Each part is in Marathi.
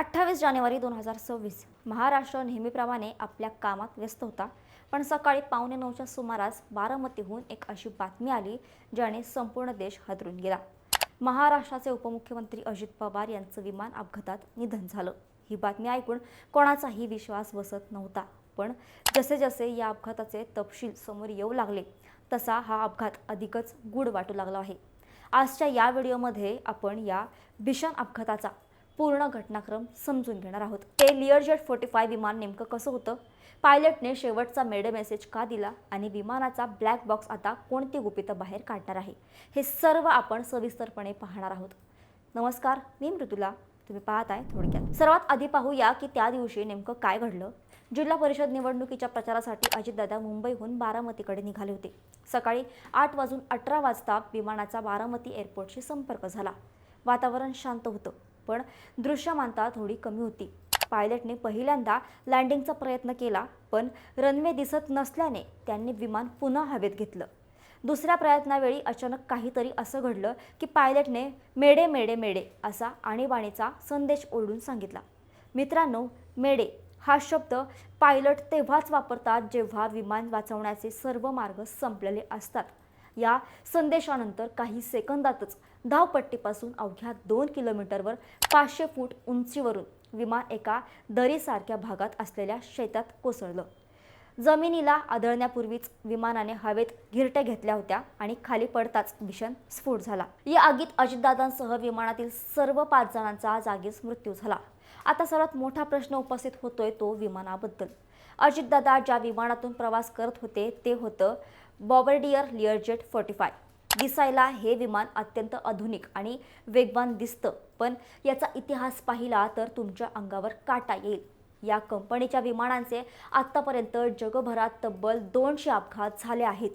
अठ्ठावीस जानेवारी दोन हजार सव्वीस. महाराष्ट्र नेहमीप्रमाणे आपल्या कामात व्यस्त होता पण सकाळी पावणे नऊच्या सुमारास बारामतीहून एक अशी बातमी आली ज्याने संपूर्ण देश हादरून गेला. महाराष्ट्राचे उपमुख्यमंत्री अजित पवार यांचं विमान अपघातात निधन झालं. ही बातमी ऐकून कोणाचाही विश्वास बसत नव्हता पण जसे जसे या अपघाताचे तपशील समोर येऊ लागले तसा हा अपघात अधिकच गूढ वाटू लागला आहे. आजच्या या व्हिडिओमध्ये आपण या भीषण अपघाताचा पूर्ण घटनाक्रम समजून घेणार आहोत. ते लिअरजेट फोर्टी फाय विमान नेमकं कसं होतं? पायलटने शेवटचा मेडे मेसेज का दिला आणि विमानाचा ब्लॅक बॉक्स आता कोणती गुपितं बाहेर काढणार आहे? हे सर्व आपण सविस्तरपणे पाहणार आहोत. नमस्कार मी मृदुला. तुम्ही पाहत आहे थोडक्यात. सर्वात आधी पाहूया की त्या दिवशी नेमकं काय घडलं. जिल्हा परिषद निवडणुकीच्या प्रचारासाठी अजितदादा मुंबईहून बारामतीकडे निघाले होते. सकाळी आठ वाजून अठरा वाजता विमानाचा बारामती एअरपोर्टशी संपर्क झाला. वातावरण शांत होतं. पण दृश्यमानता थोडी कमी होती. पायलटने पहिल्यांदा लँडिंगचा प्रयत्न केला पण रनवे दिसत नसल्याने त्यांनी विमान पुन्हा हवेत घेतलं. दुसऱ्या प्रयत्नावेळी अचानक काहीतरी असं घडलं की पायलटने मेडे मेडे मेडे असा आणीबाणीचा संदेश ओढून सांगितला. मित्रांनो मेडे हा शब्द पायलट तेव्हाच वापरतात जेव्हा विमान वाचवण्याचे सर्व मार्ग संपलेले असतात. या संदेशानंतर काही सेकंदातच धावपट्टीपासून अवघ्या दोन किलोमीटरवर पाचशे फूट उंचीवरून विमान एका दरीसारख्या भागात असलेल्या शेतात कोसळलं. जमिनीला आदळण्यापूर्वीच विमानाने हवेत घिरट्या घेतल्या होत्या आणि खाली पडताच भीषण स्फोट झाला. या आगीत अजितदादांसह विमानातील सर्व पाच जणांचा जागीच मृत्यू झाला. आता सर्वात मोठा प्रश्न उपस्थित होतोय तो विमानाबद्दल. अजितदादा ज्या विमानातून प्रवास करत होते ते होतं बॉबर्डियर लिअरजेट फोर्टी फाय दिसायला हे विमान अत्यंत आधुनिक आणि वेगवान दिसतं पण याचा इतिहास पाहिला तर तुमच्या अंगावर काटा येईल. या कंपनीच्या विमानांचे आत्तापर्यंत जगभरात तब्बल दोनशे अपघात झाले आहेत.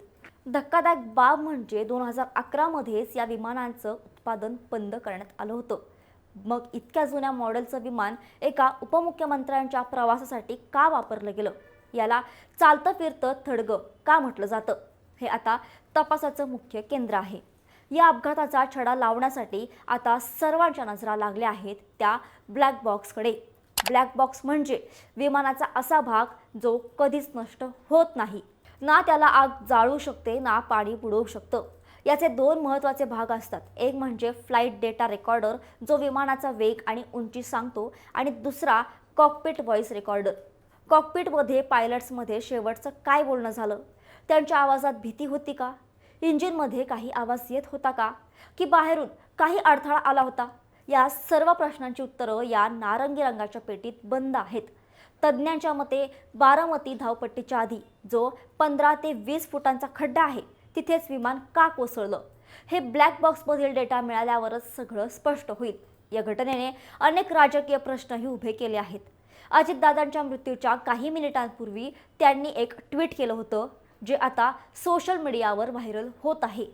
धक्कादायक बाब म्हणजे दोन हजार अकरामध्येच या विमानांचं उत्पादन बंद करण्यात आलं होतं. मग इतक्या जुन्या मॉडेलचं विमान एका उपमुख्यमंत्र्यांच्या प्रवासासाठी का वापरलं गेलं? याला चालतं फिरतं थडगं का म्हटलं जातं? हे आता तपासाचं मुख्य केंद्र आहे. या अपघाताचा छडा लावण्यासाठी आता सर्वांच्या नजरा लागल्या आहेत त्या ब्लॅक बॉक्सकडे. ब्लॅक बॉक्स म्हणजे विमानाचा असा भाग जो कधीच नष्ट होत नाही. ना त्याला आग जाळू शकते ना पाणी बुडवू शकतं. याचे दोन महत्त्वाचे भाग असतात. एक म्हणजे फ्लाईट डेटा रेकॉर्डर जो विमानाचा वेग आणि उंची सांगतो आणि दुसरा कॉकपिट व्हॉइस रेकॉर्डर. कॉकपिटमध्ये पायलट्समध्ये शेवटचं काय बोलणं झालं? त्यांच्या आवाजात भीती होती का? इंजिनमध्ये काही आवाज येत होता का? की बाहेरून काही अडथळा आला होता? या सर्व प्रश्नांची उत्तरं या नारंगी रंगाच्या पेटीत बंद आहेत. तज्ज्ञांच्या मते बारामती धावपट्टीच्या आधी जो पंधरा ते वीस फुटांचा खड्डा आहे तिथेच विमान का कोसळलं? हे ब्लॅक बॉक्समधील डेटा मिळाल्यावरच सगळं स्पष्ट होईल. या घटनेने अनेक राजकीय प्रश्नही उभे केले आहेत. अजितदादांच्या मृत्यूच्या काही मिनिटांपूर्वी त्यांनी एक ट्विट केलं होतं जे आता सोशल मीडियावर व्हायरल होत आहे.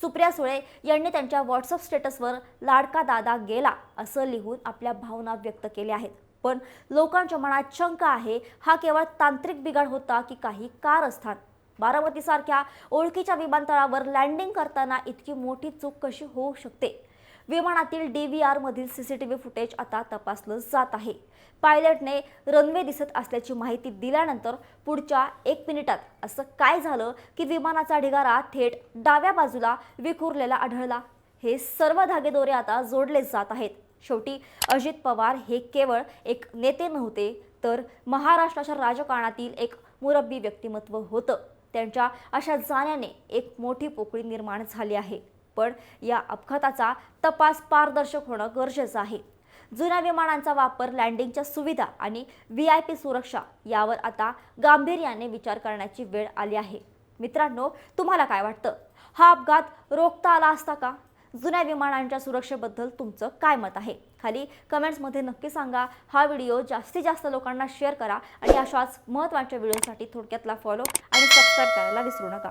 सुप्रिया सुळे यांनी त्यांच्या व्हॉट्सअप स्टेटसवर लाडका दादा गेला असं लिहून आपल्या भावना व्यक्त केल्या आहेत. पण लोकांच्या मनात शंका आहे हा केवळ तांत्रिक बिघाड होता की काही कारस्थान? बारामतीसारख्या ओळखीच्या विमानतळावर लँडिंग करताना इतकी मोठी चूक कशी होऊ शकते? विमानातील D V आरमधील C C T V footage आता तपासलं जात आहे. पायलटने रनवे दिसत असल्याची माहिती दिल्यानंतर पुढच्या एक मिनिटात असं काय झालं की विमानाचा ढिगारा थेट डाव्या बाजूला विखुरलेला आढळला. हे सर्व धागेदोरे आता जोडले जात आहेत. शेवटी अजित पवार हे केवळ एक नेते नव्हते तर महाराष्ट्राच्या राजकारणातील एक मुरब्बी व्यक्तिमत्व होतं. त्यांच्या अशा जाण्याने एक मोठी पोकळी निर्माण झाली आहे. पण या अपघाताचा तपास पारदर्शक होणं गरजेचं आहे. जुन्या विमानांचा वापर लँडिंगच्या सुविधा आणि व्ही आय पी सुरक्षा यावर आता गांभीर्याने विचार करण्याची वेळ आली आहे. मित्रांनो तुम्हाला काय वाटतं? हा अपघात रोखता आला असता का? जुन्या विमानांच्या सुरक्षेबद्दल तुमचं काय मत आहे? खाली कमेंट्समध्ये नक्की सांगा. हा व्हिडिओ जास्तीत जास्त लोकांना शेअर करा आणि अशाच महत्त्वाच्या व्हिडिओसाठी थोडक्यातला फॉलो आणि सबस्क्राईब करायला विसरू नका.